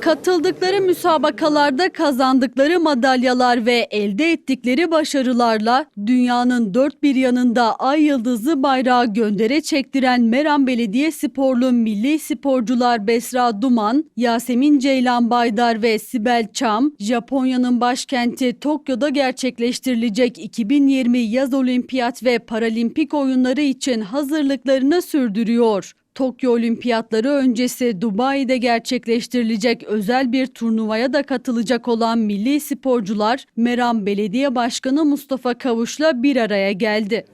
Katıldıkları müsabakalarda kazandıkları madalyalar ve elde ettikleri başarılarla dünyanın dört bir yanında ay yıldızı bayrağı göndere çektiren Meram Belediye Sporlu milli sporcular Besra Duman, Yasemin Ceylan Baydar ve Sibel Çam, Japonya'nın başkenti Tokyo'da gerçekleştirilecek 2020 Yaz Olimpiyat ve Paralimpik oyunları için hazırlıklarını sürdürüyor. Tokyo Olimpiyatları öncesi Dubai'de gerçekleştirilecek özel bir turnuvaya da katılacak olan milli sporcular Meram Belediye Başkanı Mustafa Kavuş'la bir araya geldi.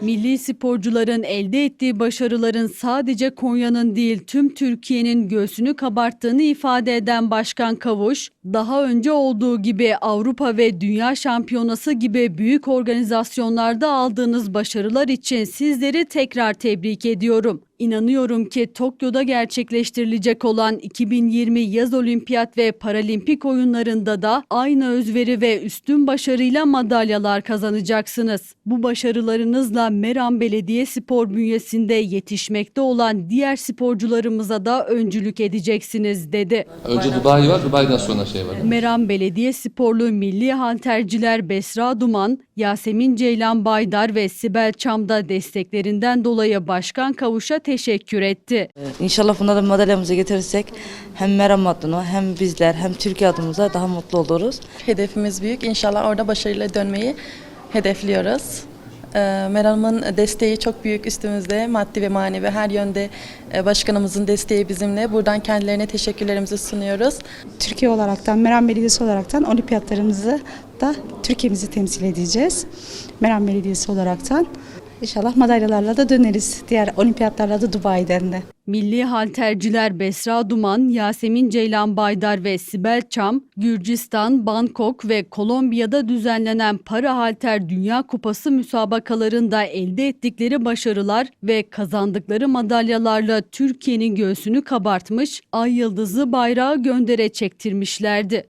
Milli sporcuların elde ettiği başarıların sadece Konya'nın değil tüm Türkiye'nin göğsünü kabarttığını ifade eden Başkan Kavuş, daha önce olduğu gibi Avrupa ve Dünya Şampiyonası gibi büyük organizasyonlarda aldığınız başarılar için sizleri tekrar tebrik ediyorum. İnanıyorum ki Tokyo'da gerçekleştirilecek olan 2020 Yaz Olimpiyat ve Paralimpik oyunlarında da aynı özveri ve üstün başarıyla madalyalar kazanacaksınız. Bu başarılarınızla Meram Belediye Spor bünyesinde yetişmekte olan diğer sporcularımıza da öncülük edeceksiniz dedi. Önce Dubai var, Dubai'den sonra şey var. Meram Belediye Sporlu milli halterciler Besra Duman, Yasemin Ceylan Baydar ve Sibel Çam'da desteklerinden dolayı Başkan Kavuş'a teşekkür etti. İnşallah bunda da madalyamızı getirirsek hem Meram adına hem bizler hem Türkiye adımıza daha mutlu oluruz. Hedefimiz büyük. İnşallah orada başarıyla dönmeyi hedefliyoruz. Ee, Meram'ın desteği çok büyük üstümüzde. Maddi ve manevi her yönde e, başkanımızın desteği bizimle. Buradan kendilerine teşekkürlerimizi sunuyoruz. Türkiye olaraktan, Meram Belediyesi olaraktan olimpiyatlarımızı da Türkiye'mizi temsil edeceğiz. Meram Belediyesi olaraktan. İnşallah madalyalarla da döneriz. Diğer olimpiyatlarla da Dubai'den de. Milli halterciler Besra Duman, Yasemin Ceylan Baydar ve Sibel Çam, Gürcistan, Bangkok ve Kolombiya'da düzenlenen Para Halter Dünya Kupası müsabakalarında elde ettikleri başarılar ve kazandıkları madalyalarla Türkiye'nin göğsünü kabartmış, ay yıldızı bayrağı göndere çektirmişlerdi.